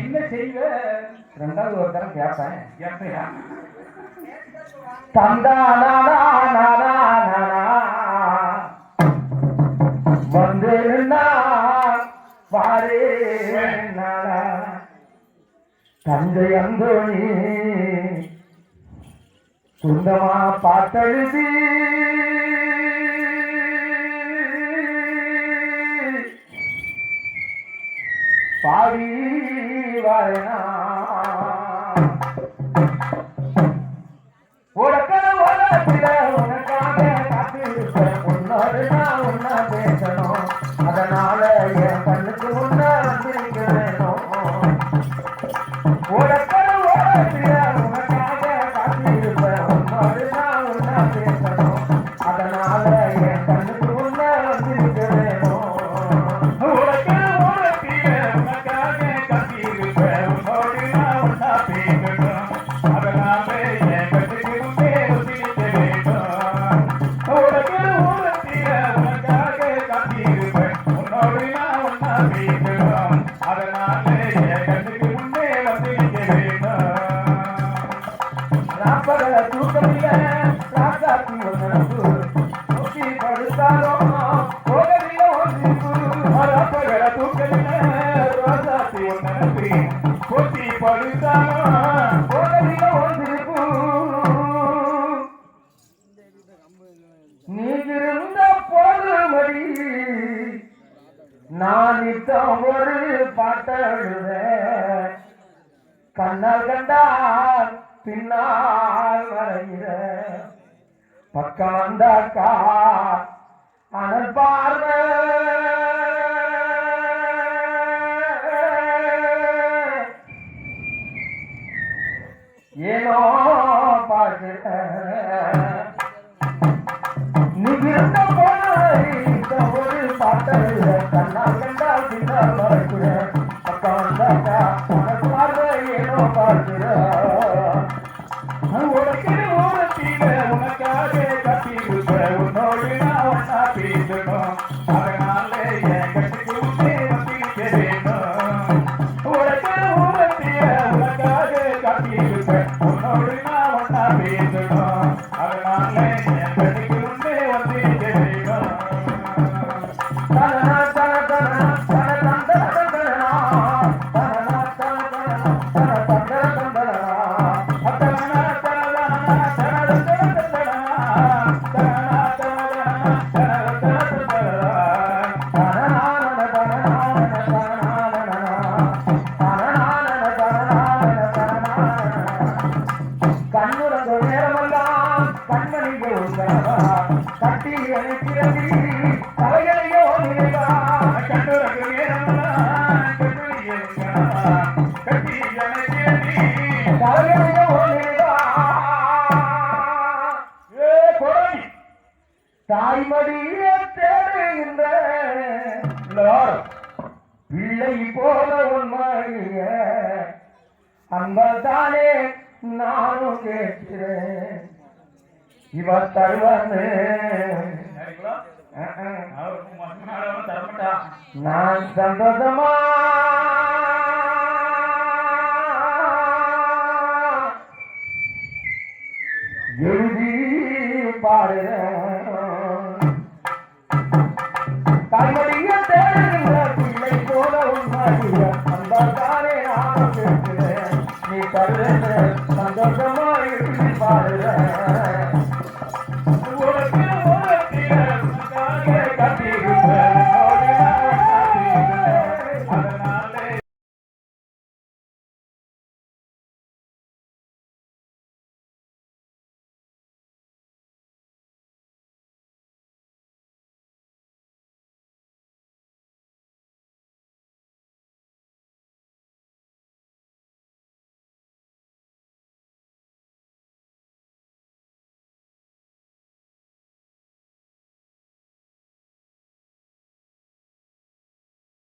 என்ன செய்வ ரெண்டாவது ஒரு தரம் கேட்பேன் எப்பயா வந்து பாரு தந்தை அந்தோணி சொந்தமா பாட்டெழுதி. பாடி வரனா உனக்காக உனக்காக காத்திருப்பேன். உன்னோடு நான் உன்ன பேசணும். அதனால என் கண்ணுக்கு முன்ன வந்திருக்க வேணும் உனக்காக இருந்த பொழுமடி நான் நித்தம் ஒரு பாட்டழுத கண்ணால் கண்டால் பின்னால் வரைகிற பக்கம் வந்தாக்கா அனல் பார்வை. ஏனோ பார்க்கிற நிகிருந்த போன ஒரு பாட்டல் கண்ணா கண்டால் தாய்மடிய தேடுகின்ற பிள்ளை போல உண்மைய அன்பதானே நானும் கேட்கிறேன். இவர் தருவன்னு நான் சந்தோஷமா? எழுதி பாடுறேன். தாய்மடிய தேடுகின்ற பிள்ளை போல உண்மைய நீ தருவேன் சந்தோஷமா எழுதி பாடுறேன்.